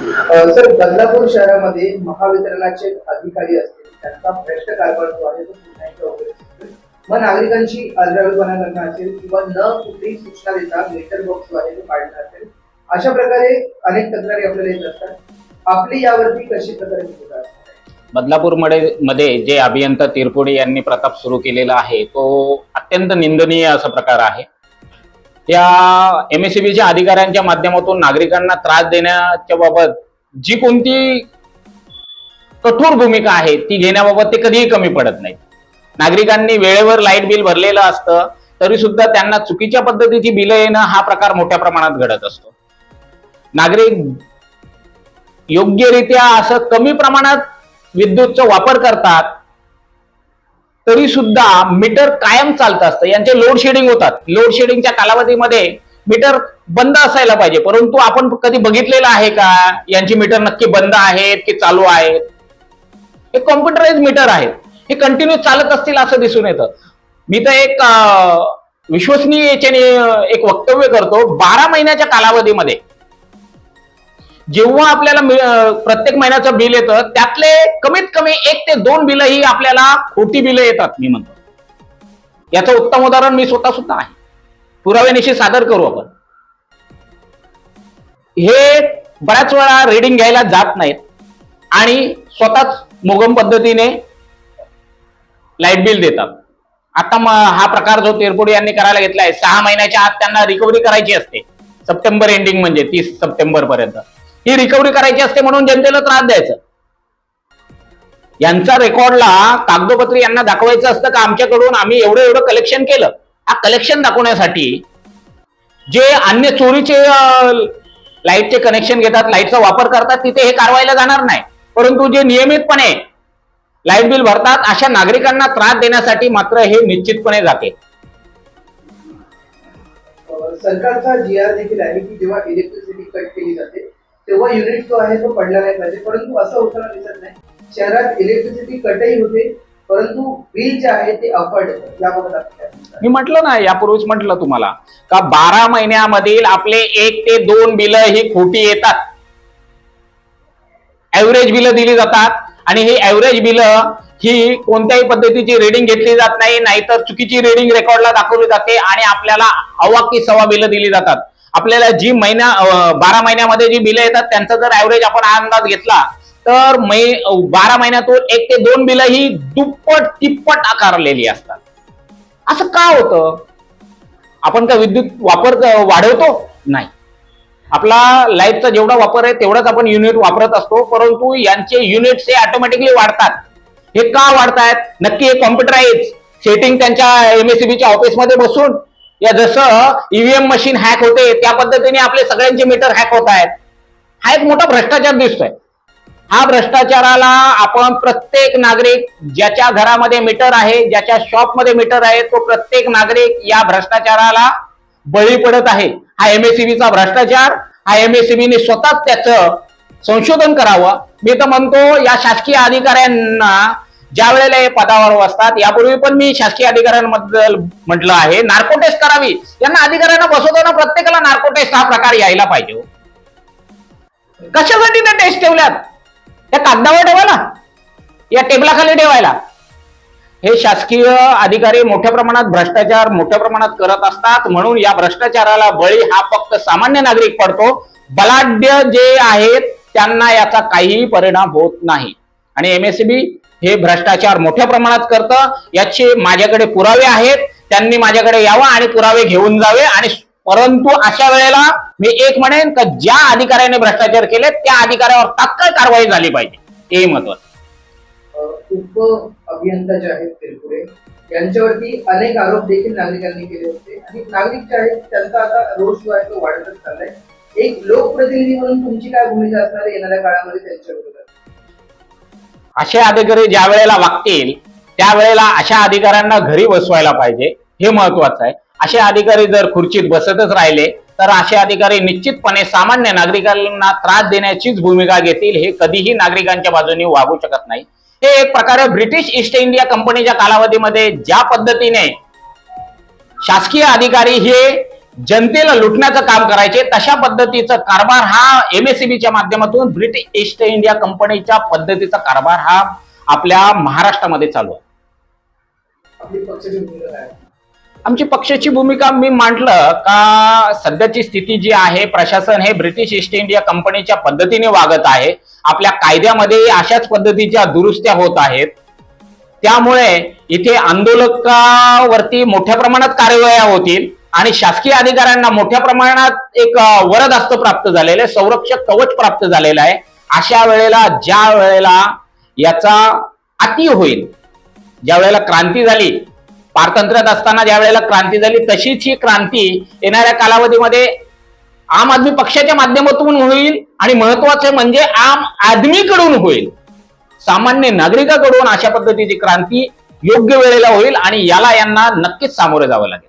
Sir Badlapur शहरामध्ये महावितरणाचे अधिकारी असतील त्यांचा भ्रष्ट कारभार जो आहे तो मग नागरिकांची अर्धवेळपणा करणं असेल किंवा न कुठलीही सूचना देता मीटर बॉक्स जो आहे तो काढणं असेल अशा प्रकारे अनेक तक्रारी आपल्याला येत असतात. आपली यावरती कशी प्रकारे भूमिका असते बदलापूरमध्ये मध्ये जे अभियंता तिरपुडे यांनी प्रताप सुरू केलेला आहे तो अत्यंत निंदनीय असा प्रकार आहे. या एम एस च्या अधिकाऱ्यांच्या माध्यमातून नागरिकांना त्रास देण्याच्या बाबत जी कोणती कठोर भूमिका आहे ती घेण्याबाबत ते कधीही कमी पडत नाही नागरिकांनी वेळेवर लाइट बिल भरलेलं असतं तरी सुद्धा त्यांना चुकीच्या पद्धतीची बिलं येणं हा प्रकार मोठ्या प्रमाणात घडत असतो. नागरिक योग्यरित्या असं कमी प्रमाणात विद्युतचा वापर करतात तरी सुद्धा मीटर कायम चालत असतं. यांचे लोड शेडिंग होतात. लोड शेडिंगच्या कालावधीमध्ये मीटर बंद असायला पाहिजे. परंतु आपण कधी बघितलेलं आहे का? यांची मीटर नक्की बंद आहेत की चालू आहेत? हे कॉम्प्युटराइज मीटर आहेत. हे कंटिन्यू चालत असतील असं दिसून येतं. मी तर एक विश्वसनीय याच्याने एक वक्तव्य करतो. बारा महिन्याच्या कालावधीमध्ये जेव्हा आपल्याला प्रत्येक महिन्याचं बिल येतं त्यातले कमीत कमी एक ते दोन बिल ही आपल्याला खोटी बिलं येतात मी म्हणतो. याचं उत्तम उदाहरण मी स्वतः सुद्धा आहे. पुराव्यानिशी सादर करू आपण. हे बऱ्याच वेळा रीडिंग घ्यायला जात नाहीत आणि स्वतःच मोगम पद्धतीने लाइट बिल देतात. आता हा प्रकार जो तेरपुडे यांनी करायला घेतला आहे सहा महिन्याच्या आत त्यांना रिकव्हरी करायची असते. सप्टेंबर एंडिंग म्हणजे तीस सप्टेंबर पर्यंत. ही रिकव्हरी करायची असते म्हणून जनतेला त्रास द्यायचं. यांचा रेकॉर्डला कागदोपत्री यांना दाखवायचं असतं का आमच्याकडून? आम्ही एवढं एवढं कलेक्शन केलं. हा कलेक्शन दाखवण्यासाठी जे अन्य चोरीचे लाईटचे कनेक्शन घेतात लाईटचा वापर करतात तिथे हे कारवाईला जाणार नाही. परंतु जे नियमितपणे लाइट बिल भरतात अशा नागरिकांना त्रास देण्यासाठी मात्र हे निश्चितपणे जाते. सरकारचा जी आर देखील आहे की जेव्हा इलेक्ट्रिसिटी कट केली जाते तेव्हा युनिट जो आहे तो पडला नाही पाहिजे. परंतु असं होताना दिसत नाही. शहरात इलेक्ट्रिसिटी कटही होते परंतु बिल जे आहे ते अफर्ड याबाबत मी म्हटलं ना यापूर्वीच म्हटलं तुम्हाला. का बारा महिन्यामधील आपले एक ते दोन बिल ही खोटी येतात? ऍव्हरेज बिल दिली जातात आणि ही ऍव्हरेज बिल ही कोणत्याही पद्धतीची रिडिंग घेतली जात नाही नाहीतर चुकीची रिडिंग रेकॉर्डला दाखवली जाते आणि आपल्याला अवाकी सवा बिल दिली जातात. आपल्याला जी महिन्या बारा महिन्यामध्ये जी बिलं येतात त्यांचा जर ऍव्हरेज आपण अंदाज घेतला तर मै बारा महिन्यातून एक ते दोन बिलं ही दुप्पट तिप्पट आकारलेली असतात. असं का होतं? आपण का विद्युत वापर वाढवतो? नाही. आपला लाईटचा जेवढा वापर आहे तेवढाच आपण युनिट वापरत असतो परंतु यांचे युनिट्स हे ऑटोमॅटिकली वाढतात. हे का वाढतायत? नक्की हे कॉम्प्युटराइज सेटिंग त्यांच्या एमएससीबीच्या ऑफिसमध्ये बसून या जसं ईव्हीएम मशीन हॅक होते त्या पद्धतीने आपले सगळ्यांचे मीटर हॅक होत आहेत. हा एक मोठा भ्रष्टाचार दिसतोय. हा भ्रष्टाचाराला आपण प्रत्येक नागरिक ज्याच्या घरामध्ये मीटर आहे ज्याच्या शॉपमध्ये मीटर आहे तो प्रत्येक नागरिक या भ्रष्टाचाराला बळी पडत आहे. हा एमएससीबीचा भ्रष्टाचार हा एमएससीबीने स्वतःच त्याचं संशोधन करावं. मी तर म्हणतो या शासकीय अधिकाऱ्यांना ज्या वेळेला हे पदावर असतात यापूर्वी पण मी शासकीय अधिकाऱ्यांबद्दल म्हटलं आहे नार्को टेस्ट करावी. यांना अधिकाऱ्यांना बसवताना प्रत्येकाला नार्को टेस्ट हा प्रकार यायला पाहिजे हो. कशासाठी त्या टेस्ट ठेवल्यात? त्या कागदावर ठेवायला या टेबलाखाली ठेवायला. हे शासकीय अधिकारी मोठ्या प्रमाणात भ्रष्टाचार मोठ्या प्रमाणात करत असतात म्हणून या भ्रष्टाचाराला बळी हा फक्त सामान्य नागरिक पडतो. बलाढ्य जे आहेत त्यांना याचा काहीही परिणाम होत नाही. आणि एमएससीबी हे भ्रष्टाचार मोठ्या प्रमाणात करतं. याचे माझ्याकडे पुरावे आहेत. त्यांनी माझ्याकडे यावं आणि पुरावे घेऊन जावे. आणि परंतु अशा वेळेला मी एक म्हणेन का ज्या अधिकाऱ्याने भ्रष्टाचार केले त्या अधिकाऱ्यावर तात्काळ कारवाई झाली पाहिजे. हे महत्वाचं. उप अभियंता जे आहेत तिरपुरे यांच्यावरती अनेक आरोप देखील नागरिकांनी केले होते. आणि नागरिक जे आहेत त्यांचा आता रोष जो आहे तो वाढतच चाललाय. एक लोकप्रतिनिधी म्हणून तुमची काय भूमिका असणार आहे येणाऱ्या काळामध्ये त्यांच्यावर? असे अधिकारी ज्या वेळेला वागतील त्यावेळेला अशा अधिकाऱ्यांना घरी बसवायला पाहिजे. हे महत्वाचं आहे. असे अधिकारी जर खुर्चीत बसतच राहिले तर असे अधिकारी निश्चितपणे सामान्य नागरिकांना त्रास देण्याचीच भूमिका घेतील. हे कधीही नागरिकांच्या बाजूने वागू शकत नाही. हे एक प्रकारे ब्रिटिश ईस्ट इंडिया कंपनीच्या कालावधीमध्ये ज्या पद्धतीने शासकीय अधिकारी हे जनतेला लुटण्याचं काम करायचे तशा पद्धतीचा कारभार हा एमएससीबीच्या माध्यमातून ब्रिटिश ईस्ट इंडिया कंपनीच्या पद्धतीचा कारभार हा आपल्या महाराष्ट्रामध्ये चालू आहे? आमची पक्षाची भूमिका मी म्हटलं का सध्याची स्थिती जी आहे प्रशासन हे ब्रिटिश ईस्ट इंडिया कंपनीच्या पद्धतीने वागत आहे. आपल्या कायद्यामध्ये अशाच पद्धतीच्या दुरुस्त्या होत आहेत. त्यामुळे इथे आंदोलकावरती मोठ्या प्रमाणात कार्यवाह्या होतील. आणि शासकीय अधिकाऱ्यांना मोठ्या प्रमाणात एक वरद वरदहस्त प्राप्त झालेलं आहे संरक्षक कवच प्राप्त झालेलं आहे. अशा वेळेला ज्या वेळेला याचा अति होईल ज्या वेळेला क्रांती झाली पारतंत्र्यात असताना ज्या वेळेला क्रांती झाली तशीच ही क्रांती येणाऱ्या कालावधीमध्ये आम आदमी पक्षाच्या माध्यमातून होईल आणि महत्त्वाचे म्हणजे आम आदमीकडून होईल. सामान्य नागरिकाकडून अशा पद्धतीची क्रांती योग्य वेळेला होईल आणि याला यांना नक्कीच सामोरे जावं लागेल.